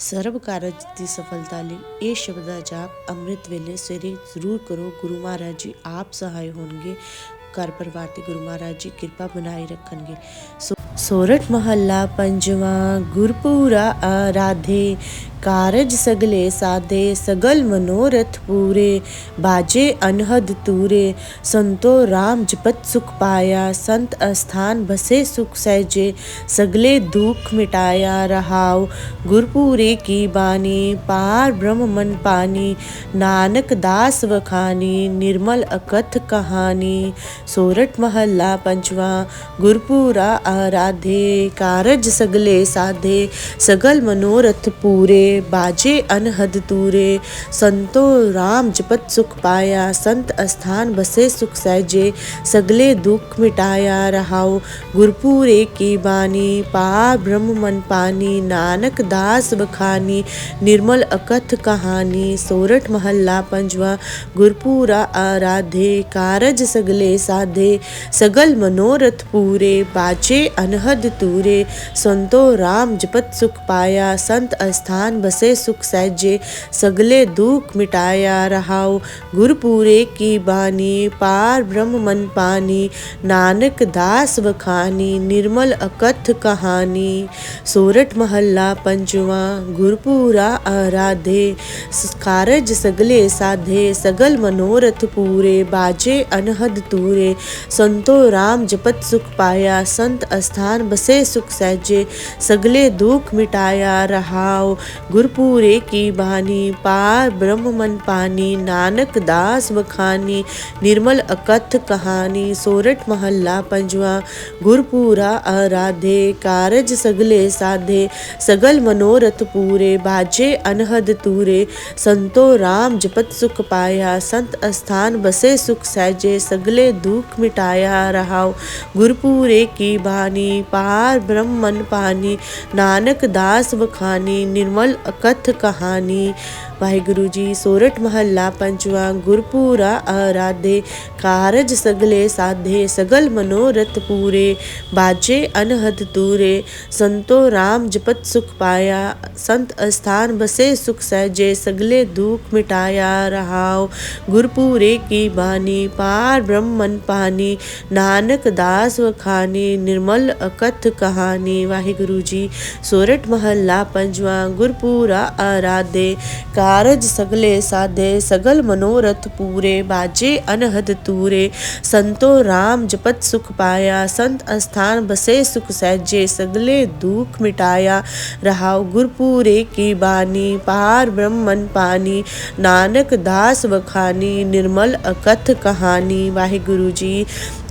ਸਰਬ ਕਾਰਜ ਦੀ ਸਫਲਤਾ ਲਈ ਇਹ ਸ਼ਬਦ ਦਾ ਜਾਪ ਅੰਮ੍ਰਿਤ ਵੇਲੇ ਸਵੇਰੇ ਜ਼ਰੂਰ ਕਰੋ। ਗੁਰੂ ਮਹਾਰਾਜ ਜੀ ਆਪ ਸਹਾਇ ਹੋਣਗੇ। ਘਰ ਪਰਿਵਾਰ ਤੇ ਗੁਰੂ ਮਹਾਰਾਜ ਜੀ ਕਿਰਪਾ ਬਣਾਈ ਰੱਖਣਗੇ। ਸੋ सोरठ महल्ला पंजवा गुरपुरा आराधे कारज सगले साधे सगल मनोरथ पूरे बाजे अनहद तूरे संतो राम जपत सुख पाया संत स्थान बसे सुख सहजे सगले दुख मिटाया रहाओ गुरपुरे की बानी पार ब्रह्म मन पानी नानक दास वखानी निर्मल अकथ कहानी सोरठ महल्ला पंचवा गुरपुरा आरा साधे, कारज सगले साधे, सगल मनोरथ पूरे, बाजे अनहद तूरे संतो राम जपत सुख पाया, संत स्थान बसे सुख सहजे, सगले दुख मिटाया रहाओ। गुरपुरे की बानी पा ब्रह्म मन पानी, नानक दास बखानी, निर्मल अकथ कहानी, सोरठ महल्ला पंजवा, गुरपुरा आराधे, कारज सगले साधे, सगल मनोरथ पूरे, बाजे अन अनहद तूरे। संतो राम जपत सुख पाया, संत स्थान बसे सुख सहजे, सगले दुख मिटाया रहाओ। गुरपुरे की बानी, पार ब्रह्म मन पानी, नानक दास वखानी, निर्मल अकथ कहानी। सोरठ महल्ला पंचवा, गुरपुरा आराधे, कारज सगले साधे, सगल मनोरथ पूरे, बाजे अनहद तूरे। संतो राम जपत सुख पाया, संत अस्थान बसे सुख सहजे, सगले दुख मिटाया रहाओ। गुरपुरे की बानी, पार ब्रह्म मन पानी, नानक दास बखानी, निर्मल अकथ कहानी, सोरठ महल्ला पंजवा, गुरपुरा आराधे, कारज सगले साधे, सगल मनोरथ पूरे, बाजे अनहद तूरे। संतो राम जपत सुख पाया, संत स्थान बसे सुख सहजे, सगले दुख मिटाया रहाओ। गुरपुरे की बानी पार ब्रह्म मन पानी, नानक दास बखानी, निर्मल अकथ कहानी। वाहिगुरु जी, सोरठ महला पंचवा, गुरपुरा आराधे, कारज सगले साधे, सगल मनोरथ पूरे, बाजे अनहद दूरे। संतो राम जपत सुख पाया, संत स्थान बसे सुख सहजे, सगले दुख मिटाया रहाओ। गुरपुरे की बानी, पार ब्रह्मन पानी, नानक दास व खानी निर्मल ਅਕਥ ਕਹਾਣੀ ਵਾਹਿਗੁਰੂ ਜੀ ਸੋਰਠ ਮਹੱਲਾ ਪੰਜਵਾ ਗੁਰਪੂਰਾ ਆਰਾਧੇ ਕਾਰਜ ਸਗਲੇ ਸਾਧੇ ਸਗਲ ਮਨੋਰਥ ਪੂਰੇ ਬਾਜੇ ਅਨਹਦ ਤੂਰੇ ਸੰਤੋ ਰਾਮ ਜਪਤ ਸੁਖ ਪਾਇਆ ਸੰਤ ਅਸਥਾਨ ਬਸੇ ਸੁਖ ਸਹਿਜੇ ਸਗਲੇ ਦੁਖ ਮਿਟਾਇਆ ਰਹਾਉ ਗੁਰਪੂਰੇ ਕੀ ਬਾਣੀ ਪਾਰ ਬ੍ਰਹਮਨ ਪਾਨੀ ਨਾਨਕ ਦਾਸ ਵਖਾਨੀ ਨਿਰਮਲ ਅਕਥ ਕਹਾਣੀ ਵਾਹਿਗੁਰੂ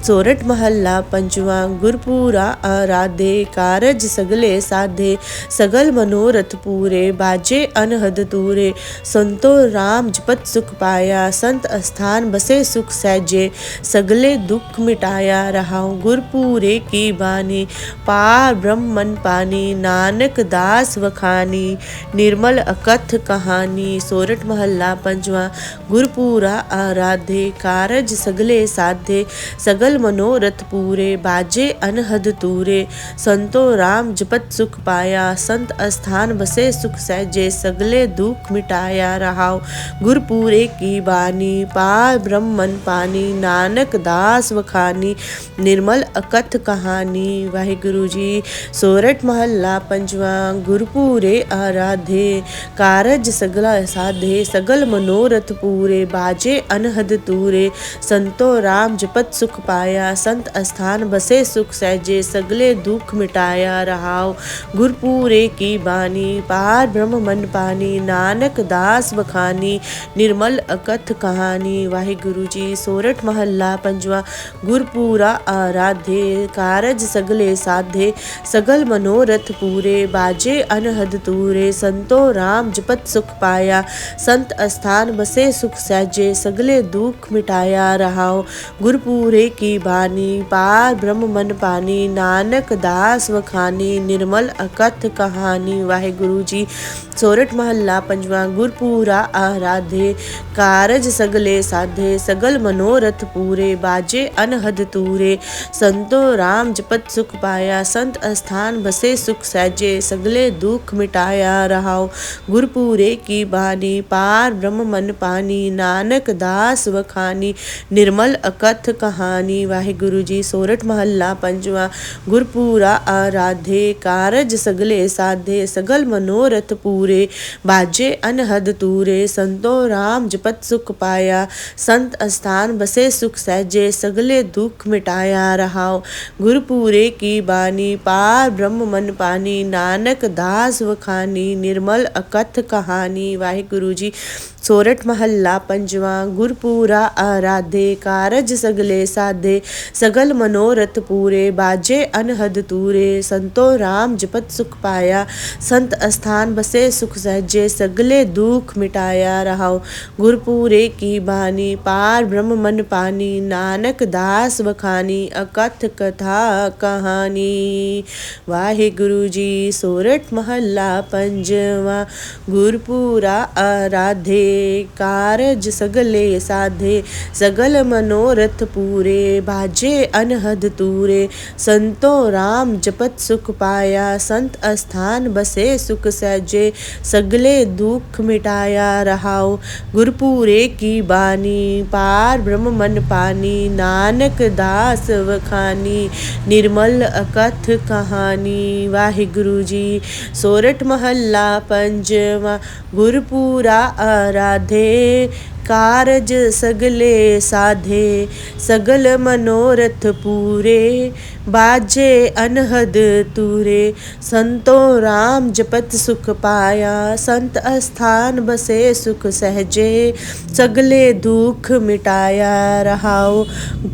चोरट महल्ला, पंचवा गुरपुरा, आराधे कारज सगले साधे, सगल मनोरथ पूरे, बाजे अनहद तूरे संतो राम जपत सुख पाया, संत स्थान बसे सुख सहजे। सगले दुख मिटाया रहा गुरपुरे की बानी। पार ब्रह्म मन पानी, नानक दास वखानी। निर्मल अकथ कहानी सोरठ महल्ला, पंचवा गुरपुरा, आराधे कारज सगले साधे। सगल सकल मनोरथ पूरे, बाजे अनहद तूरे संतो राम जपत सुख पाया, संत अस्थान बसे सुख सहजे, सगले दुख मिटाया रहाओ। गुरपुरे की बानी, पार ब्रह्मन पानी, नानक दास वखानी, निर्मल अकथ कहानी। वाहिगुरु जी, सोरठ महल्ला पंचवा गुरपुरे आराधे, कारज सगला साधे, सगल मनोरथ पूरे, बाजे अनहद तूरे संतो राम जपत सुख पाया पाया संत अस्थान बसे सुख सहजे, सगले दुख मिटाया रहाओ। गुरपुरे की बानी पार ब्रह्म मन पानी, नानक दास बखानी, निर्मल अकथ कहानी। वाहे गुरु जी, सोरठ महल्ला पंजवा, गुरपुरा आराधे कारज सगले साधे, सगल मनोरथ पूरे, बाजे अनहद तूरे संतो राम जपत सुख पाया। संत अस्थान बसे सुख सहजे, सगले दुख मिटाया रहाओ। गुरपुरे की बानी, पार ब्रह्म मन पानी, नानक दास वखानी, निर्मल अकथ कहानी। वाहे गुरु जी सोरठ महल्ला पंजवा, गुरपुरा आराधे, कारज सगले साधे, सगल मनोरथ पूरे, बाजे अनहद तूरे। संतो राम जपत सुख पाया, संत स्थान बसे सुख सहजे, सगले दुख मिटाया रहाओ। गुरपुरे की बानी, पार ब्रह्म मन पानी, नानक दास वखानी, निर्मल अकथ कहानी। ਕਹਾਣੀ ਵਾਹਿਗੁਰੂ ਜੀ ਸੋਰਠ ਮਹੱਲਾ ਪੰਜਵਾਂ ਗੁਰਪੂਰਾ ਆਰਾਧੇ ਕਾਰਜ ਸਗਲੇ ਸਾਧੇ ਸਗਲ ਮਨੋਰਥ ਪੂਰੇ ਪੂਰੇ ਬਾਜੇ ਅਨਹਦ ਤੂਰੇ ਸੰਤੋ ਰਾਮ ਜਪਤ ਸੁਖ ਪਾਇਆ ਸੰਤ ਅਸਥਾਨ ਬਸੇ ਸੁਖ ਸਹਿਜੇ ਸਗਲੇ ਦੁਖ ਮਿਟਾਇਆ ਰਹਾਉ ਗੁਰਪੂਰੇ ਕੀ ਬਾਣੀ ਪਾਰ ਬ੍ਰਹਮ ਮਨ ਪਾਣੀ ਨਾਨਕ ਦਾਸ सोरठ महल्ला पंजवा, गुरपुरा आराधे, कारज सगले साधे, सगल मनोरथ पूरे, बाजे अनहद तूरे, संतो राम जपत सुख पाया, संत स्थान बसे सुख सहजे, सगले दुख मिटाया रहाओ। गुरपुरे की बानी, पार ब्रह्म मन पानी, नानक दास बखानी, अकथ कथा कहानी। वाहे गुरु जी, सोरठ महल्ला पंजवा, गुरपुरा आराधे। कारज सगले साधे, सगल मनोरथ पूरे, भाजे अनहद तूरे। संतो राम जपत सुख पाया, संत स्थान बसे सुख सहजे। सगले दुख मिटाया रहाओ, गुरपुरे की बानी। पार ब्रह्म मन पानी, नानक दास वखानी। निर्मल अकथ कहानी, वाहिगुरु जी। सोरठ महल्ला पंजवा, गुरपुरा आरा রাধে कारज सगले साधे, सगल मनोरथ पूरे, बाजे अनहद तूरे। संतों राम जपत सुख पाया, संत अस्थान बसे सुख सहजे, सगले दुख मिटाया रहाओ।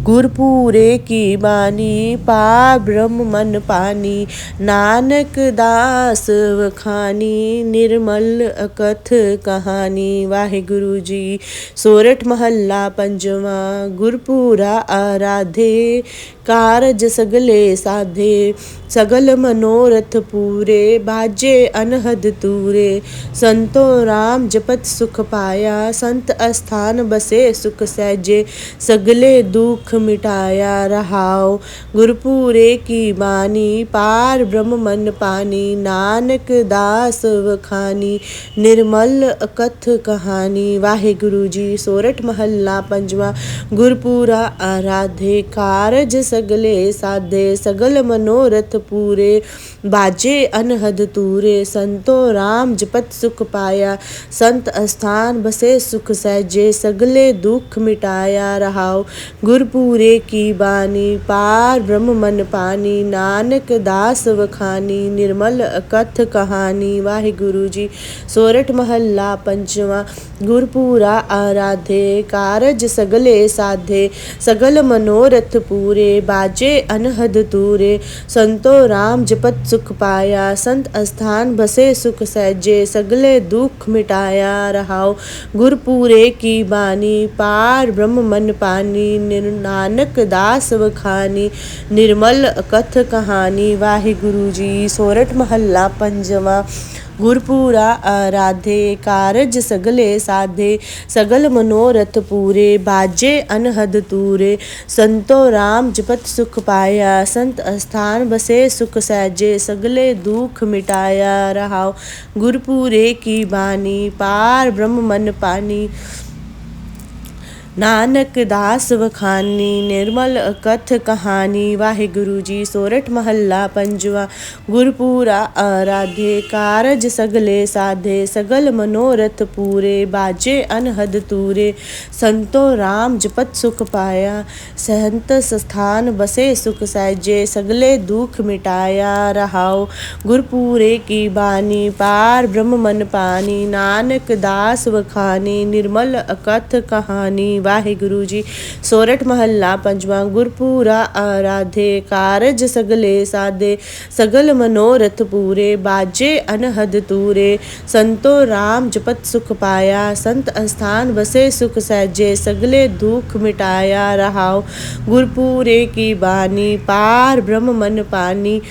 गुरपूरे की बानी पा ब्रह्म मन पानी, नानक दास वखानी, निर्मल अकथ कहानी। वाहे गुरु जी सोरठ महल्ला पंजवा गुरपुरा आराधे कारज सगले साधे, सगल मनोरथ पूरे, बाजे अनहद तूरे संतो राम जपत सुख पाया, संत अस्थान बसे सुख सहजे। सगले दुख मिटाया रहाओ, गुरपुरे की बानी। पार ब्रह्म मन पानी, नानक दास वखानी। निर्मल अकथ कहानी वाहे गुरु जी, सोरठ महल्ला पंजवा। गुरपुरा आराधे कारज सगले साधे, सगल मनोरथ पूरे। बाजे अनहद तूरे, संतो राम जपत सुख पाया। संत स्थान बसे सुख सहजे, सगले दुख मिटाया रहाओ। गुरपुरे की बानी, पार ब्रह्म मन पानी। नानक दास वखानी, निर्मल अकथ कहानी। वाहे गुरु जी, सोरठ महल्ला पंचवा। गुरपुरा आराधे, कारज सगले साधे। सगल मनोरथ पूरे बाजे अनहद दूरे। संतो राम जपत सुख पाया। संत स्थान बसे सुख सहजे। सगले दुख मिटाया रहाओ। गुरपुरे की बानी। पार ब्रह्म मन पानी। निर नानक दास वखानी निर्मल कथ कहानी। वाहे गुरु जी, सोरठ महल्ला पंजवा। गुरपुरा आराधे कारज सगले साधे, सगल मनोरथ पूरे, बाजे अनहद तूरे संतो राम जपत सुख पाया, संत स्थान बसे सुख सहजे, सगले दुख मिटाया रहाओ। गुरपुरे की बानी, पार ब्रह्म मन पानी। ਨਾਨਕ ਦਾਸ ਵਖਾਨੀ ਨਿਰਮਲ ਕਥ ਕਹਾਣੀ ਵਾਹਿਗੁਰੂ ਜੀ ਸੋਰਠ ਮਹੱਲਾ ਪੰਜਵਾ ਗੁਰਪੂਰਾ ਆਰਾਧੇ ਕਾਰਜ ਸਗਲੇ ਸਾਧੇ ਸਗਲ ਮਨੋਰਥ ਪੂਰੇ ਬਾਜੇ ਅਨਹਦ ਤੂਰੇ ਸੰਤੋ RAM ਜਪਤ ਸੁਖ ਪਾਇਆ ਸਹੰਤ ਸਥਾਨ ਬਸੇ ਸੁਖ ਸਹਿਜੇ ਸਗਲੇ ਦੁਖ ਮਿਟਾਇਆ ਰਹਾਉ ਗੁਰਪੂਰੇ ਕੀ ਬਾਣੀ ਪਾਰ ਬ੍ਰਹਮ ਮਨ ਪਾਣੀ ਨਾਨਕ ਦਾਸ ਵਖਾਨੀ ਨਿਰਮਲ ਅਕਥ ਕਹਾਣੀ वाहिगुरु जी सोरठ महला पंजवा गुरपुरा आराधे, कारज सगले साधे, सगल मनोरथ पूरे, बाजे अनहद तूरे। संतो राम जपत सुख पाया, संत अस्थान बसे सुख सहजे, सगले दुख मिटाया। रहाओ गुरपुरे की बानी, पार ब्रह्म मन पानी।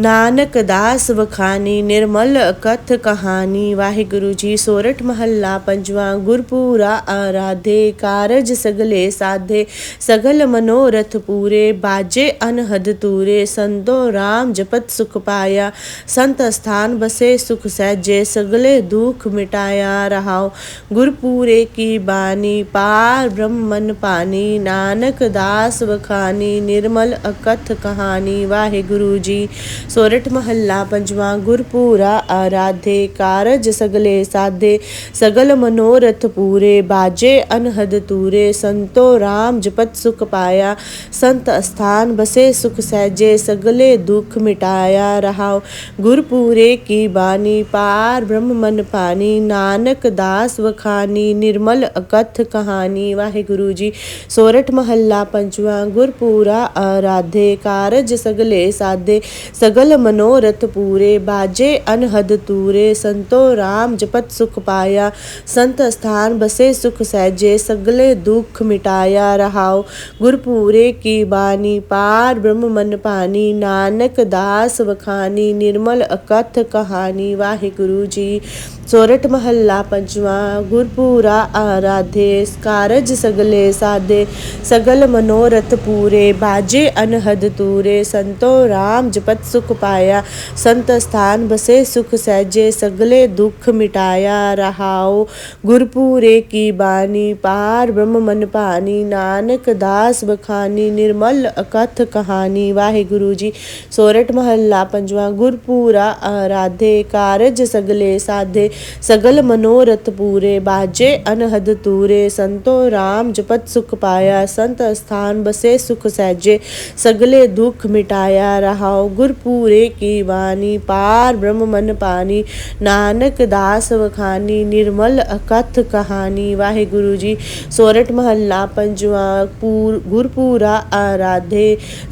ਨਾਨਕ ਦਾਸ ਵਖਾਨੀ ਨਿਰਮਲ ਕਥ ਕਹਾਣੀ ਵਾਹਿਗੁਰੂ ਜੀ ਸੋਰਠ ਮਹੱਲਾ ਪੰਜਵਾਂ ਗੁਰਪੂਰਾ ਆਰਾਧੇ ਕਾਰਜ ਸਗਲੇ ਸਾਧੇ ਸਗਲ ਮਨੋਰਥ ਪੂਰੇ ਬਾਜੇ ਅਨਹਦ ਤੂਰੇ ਸੰਤੋ ਰਾਮ ਜਪਤ ਸੁਖ ਪਾਇਆ ਸੰਤ ਸਥਾਨ ਬਸੇ ਸੁਖ ਸਹਿਜੇ ਸਗਲੇ ਦੁਖ ਮਿਟਾਇਆ ਰਹਾਉ ਗੁਰਪੂਰੇ ਕੀ ਬਾਣੀ ਪਾਰ ਬ੍ਰਹਮਨ ਪਾਣੀ ਨਾਨਕ ਦਾਸ ਵਖਾਨੀ ਨਿਰਮਲ ਅਕਥ ਕਹਾਣੀ ਵਾਹਿਗੁਰੂ ਜੀ सोरठ महला પંચમાં गुरपुरा आराधे कारज सगले साधे, सगल मनोरथ पूरे, बाजे अनहद तूरे, संतो राम जपत सुख पाया, संत स्थान बसे सुख सहजे, सगले दुख मिटाया रहाओ। गुरपुरे की बानी पार, ब्रह्म मन पानी, नानक दास वखानी, निर्मल अकथ कहानी। वाहे गुरु जी सोरठ महल्ला पंचवा गुरपुरा आराधे कारज सगले साधे, सगल सगल मनोरथ पूरे, बाजे अनहद तूरे। संतो राम जपत सुख पाया, संत स्थान बसे सुख सहजे, सगले दुख मिटाया रहाओ। गुरपूरे की बानी, पार ब्रह्म मन पानी, नानक दास वखानी, निर्मल अकथ कहानी। वाहे गुरु जी। चोरट महला पंचवा गुरपुरा आराधे कारज सगले साधे, सगल मनोरथ पूरे, बाजे अनहद तूरे संतो राम जपत सुख पाया, संत स्थान बसे सुख सहजे, सगले दुख मिटाया, रहाओ गुरपुरे की बानी, पार ब्रह्म मन पानी, नानक दास बखानी, निर्मल अकथ कहानी। वाहे गुरु जी सोरठ महल्ला पंचवा गुरपुरा आराधे, कारज सगले साधे सगल मनोरथ पूरे बाजे अनहद तूरे संतो राम जपत सुख पाया संत स्थान बसे सुख सहजे सगले दुख मिटाया रहाओ गुर पूरे की वानी पार ब्रह्म मन पानी नानक दास वखानी निर्मल अकथ कहानी वाहे गुरु जी सोरठ महल्ला पंजवा पूर गुरपुरा आराधे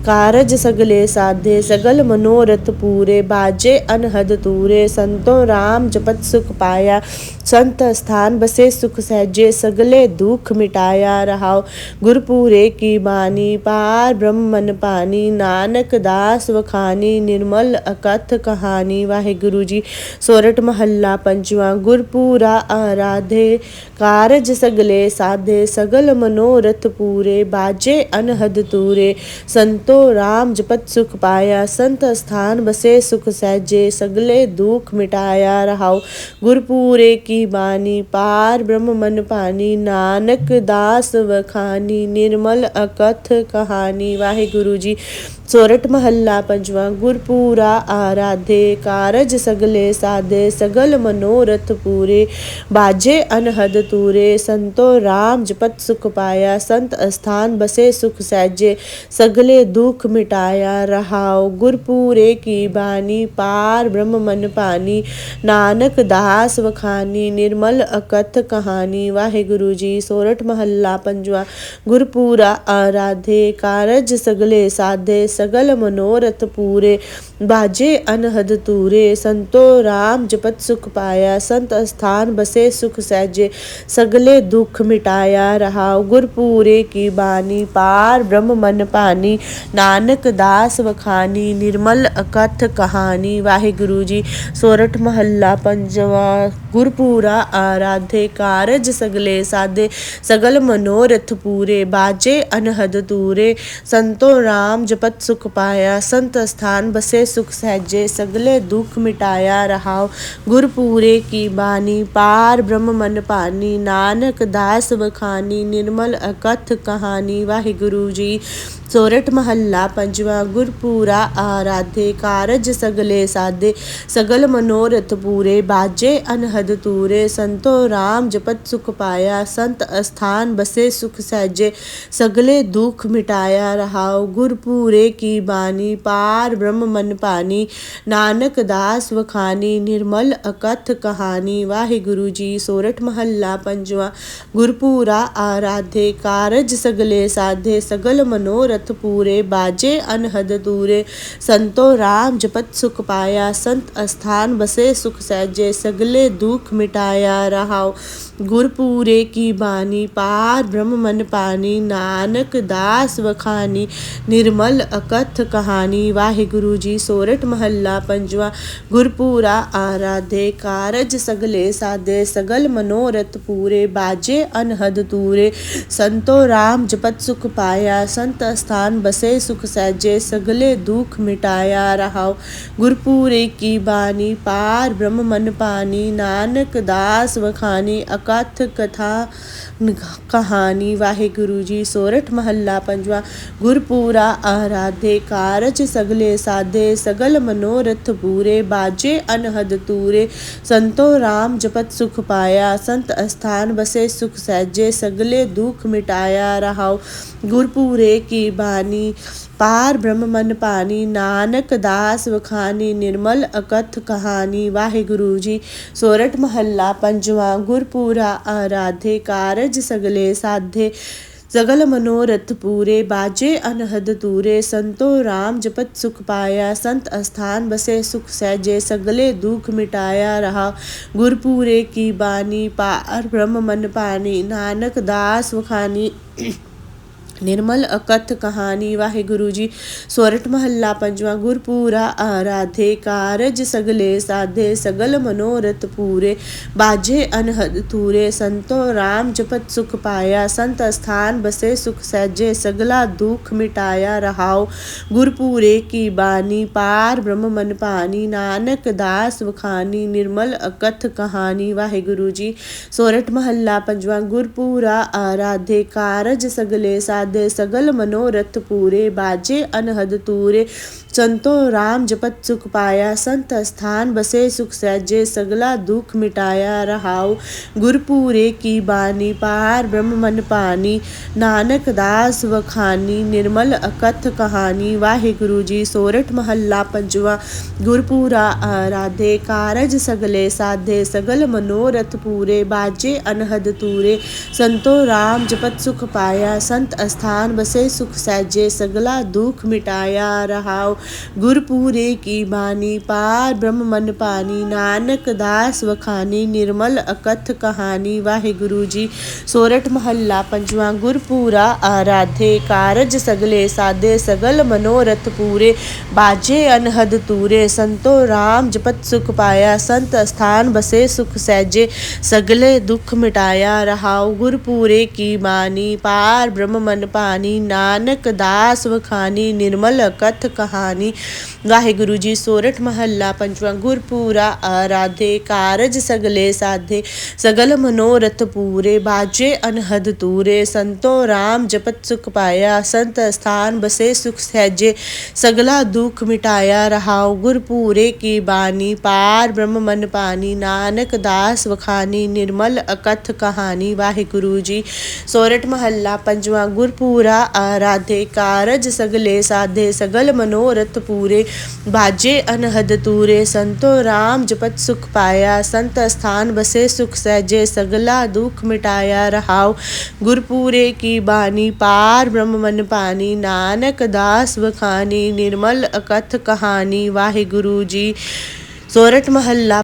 कारज सगले साधे सगल मनोरथ पूरे बाजे अनहद तूरे संतो राम जपत सुख पाया। संत स्थान बसे सुख सहजे, सगले दुख मिटाया रहाओ। गुरपुरे की बानी, पार ब्रह्मन पानी, नानक दास वखानी, निर्मल अकथ कहानी। वाहे गुरु जी, सोरठ महल्ला पंचवा, गुरपुरा आराधे। कारज सगले साधे, सगल मनोरथ पूरे। बाजे अनहद तूरे संतो राम जपत सुख पाया। संत स्थान बसे सुख सहजे, सगले दुख मिटाया रहाओ। गुरपुरे की बानी, पार ब्रह्म मन पानी, नानक दास वखानी, निर्मल अकथ कहानी। वाहे गुरु जी सोरठ महल्ला पंजवा, गुरपुरा आराधे, कारज सगले साधे, सगल मनोरथ पूरे। बाजे अनहद तूरे, संतो राम जपत सुख पाया, संत स्थान बसे सुख सहजे, सगले दुख मिटाया। रहाओ गुरपुरे की बानी, पार ब्रह्म मन पानी, नानक दास दास वखानी निर्मल अकथ कहानी वाहे गुरु जी सोरठ महल्ला, पंजवा, गुरपुरा आराधे, कारज सगले साधे, सगल मनोरथ पूरे, बाजे अनहद तूरे, संतो राम जपत सुख पाया, संत स्थान बसे सुख सहजे, सगले दुख मिटाया रहा गुरपुरे की बानी, पार ब्रह्म मन पानी, नानक दास वखानी निर्मल अकथ कहानी वाहे गुरु जी सोरठ महल्ला, पंजवा गुरपुरा आराधे कारज सगले साधे, सगल मनोरथ पूरे, बाजे अनहद तूरे संतो राम जपत सुख पाया, संत स्थान बसे सुख सहजे, सगले दुख मिटाया रहाओ। गुरपूरे की बानी, पार ब्रह्म मन पानी, नानक दास बखानी, निर्मल अकथ कहानी वाहे गुरु जी। सोरठ महला पंचवा गुरपुरा आराधे, कारज सगले साधे, सगल मनोरथ पूरे, बाजे अनहद तूरे, संतो राम जपत सुख पाया, संत स्थान बसे सुख सहजे, सगले दुख मिटाया, रहाओ गुरपुरे की बानी, पार ब्रह्म मन पानी, नानक दास वखानी, निर्मल अकथ कहानी वाहे गुरु जी, सोरठ महला पंचवा गुरपुरा आराधे, कारज सगले साधे, सगल मनोरथ रथ पूरे, बाजे अनहद दूरे। संतो राम जपत सुख पाया, संत स्थान बसे सुख सहजे, सगले दुख मिटाया। रहाओ गुरपुरे की बानी, पार ब्रह्म मन पानी, नानक दास वखानी, निर्मल अकथ कहानी वाहे गुरु जी सोरठ महला पंजवा, गुरपुरा आराधे, कारज सगले साधे, सगल मनोरथ पूरे, बाजे अनहद तूरे संतो राम जपत सुख पाया, संत स्थान बसे सुख सहजे, सगले दुख मिटाया, रहाओ गुरपुरे की बानी, पार ब्रह्म मन पानी, नानक दास वखानी अक कथ कथा कहानी वाहे गुरु जी सोरठ महल्ला, पंजवा, गुरपुरा, आराधे, कारज, सगले साधे, सगल मनोरथ पूरे, बाजे अनहद तूरे, संतो राम जपत सुख पाया, संत स्थान बसे सुख सहजे, सगले दुख मिटाया, रहाओ गुरपुरे की बानी पार ब्रह्म मन पानी नानक दास वखानी, निर्मल अकथ कहानी। वाहेगुरु जी सोरठ महला पंचवा गुरपुरा, आराधे, कारज सगले साधे। सगल मनोरथ पूरे, बाजे अनहद दूरे। संतो राम जपत सुख पाया, संत स्थान बसे सुख सहजे। सगले दुख मिटाया रहा, गुरपुरे की बानी। पार ब्रह्म मन पानी नानक दास वखानी। निर्मल अकथ कहानी। वाहे गुरु जी सोरठ महला पंजवा गुरपुरा आराधे कारज सगले साधे सगल मनोरथ पूरे। बाजे अनहद तूरे, संतो राम जपत सुख पाया। संत स्थान बसे सुख सहजे, सगला दुख मिटाया रहाओ। गुरपुरे की बानी, पार ब्रह्म मन पानी। नानक दास वखानी, निर्मल अकथ कहानी। वाहे गुरु जी सोरठ महला पंजवा गुरपुरा आराधे कारज सगले साधे प्रसाद सगल मनोरथ पूरे, बाजे अनहद तूरे। संतो राम जपत सुख पाया, संत स्थान बसे सुख सहजे, सगला दुख मिटाया रहाओ। गुरपूरे की बानी, पार ब्रह्म मन पानी। नानक दास वखानी, निर्मल अकथ कहानी। वाहे गुरु जी, सोरठ महल्ला पंजवा। गुरपुरा आराधे, कारज सगले साधे। सगल मनोरथ पूरे, बाजे अनहद तूरे। संतो राम जपत सुख पाया, संत स्थान बसे सुख सहजे सगला दुख मिटाया रहाओ। गुरपुरे की बानी पार, ब्रह्म मन पानी। नानक दास वखानी, निर्मल अकथ कहानी। वाहे गुरु जी, सोरठ महल्ला पंजवा, गुरपुरा आराधे। कारज सगले साधे, सगल मनोरथ पूरे। बाजे अनहद तूरे, संतो राम जपत सुख पाया। संत स्थान बसे सुख सहजे, सगले दुख मिटाया रहाओ। गुरपुरे की मानी पार, ब्रह्म मन ਮਨ ਪਾਣੀ ਨਾਨਕ ਦਾਸ ਵਖਾਨੀ ਨਿਰਮਲ ਅਕਥ ਕਹਾਣੀ ਵਾਹਿਗੁਰੂ ਜੀ ਸੋਰਠ ਮਹੱਲਾ ਪੰਜਵਾਂ ਗੁਰਪੂਰਾ ਆਰਾਧੇ ਕਾਰਜ ਸਗਲੇ ਸਾਧੇ ਸਗਲ ਮਨੋਰਥ ਪੂਰੇ ਬਾਜੇ ਅਨਹਦ ਤੂਰੇ ਸੰਤੋ ਰਾਮ ਜਪਤ ਸੁਖ ਪਾਇਆ ਸੰਤ ਅਸਥਾਨ ਬਸੇ ਸੁਖ ਸਹਿਜੇ ਸਗਲਾ ਦੁਖ ਮਿਟਾਇਆ ਰਹਾਉ ਗੁਰਪੂਰੇ ਕੀ ਬਾਣੀ ਪਾਰ ਬ੍ਰਹਮ ਮਨ ਪਾਣੀ ਨਾਨਕ ਦਾਸ ਵਖਾਨੀ ਨਿਰਮਲ ਅਕਥ ਕਹਾਣੀ ਵਾਹਿਗੁਰੂ ਜੀ ਸੋਰਠ ਮਹੱਲਾ ਪੰਜਵਾਂ पूरा आराधे कारज सगले साधे सगल मनोरथ पूरे। बाजे अनहद तूरे, संतो राम जपत सुख पाया। संत स्थान बसे सुख सहजे, सगला दुख मिटाया रहाओ। गुरपूरे की बानी पार, ब्रह्म मन पानी। नानक दास बखानी, निर्मल अकथ कहानी। वाहे गुरु जी, सोरठ महल्ला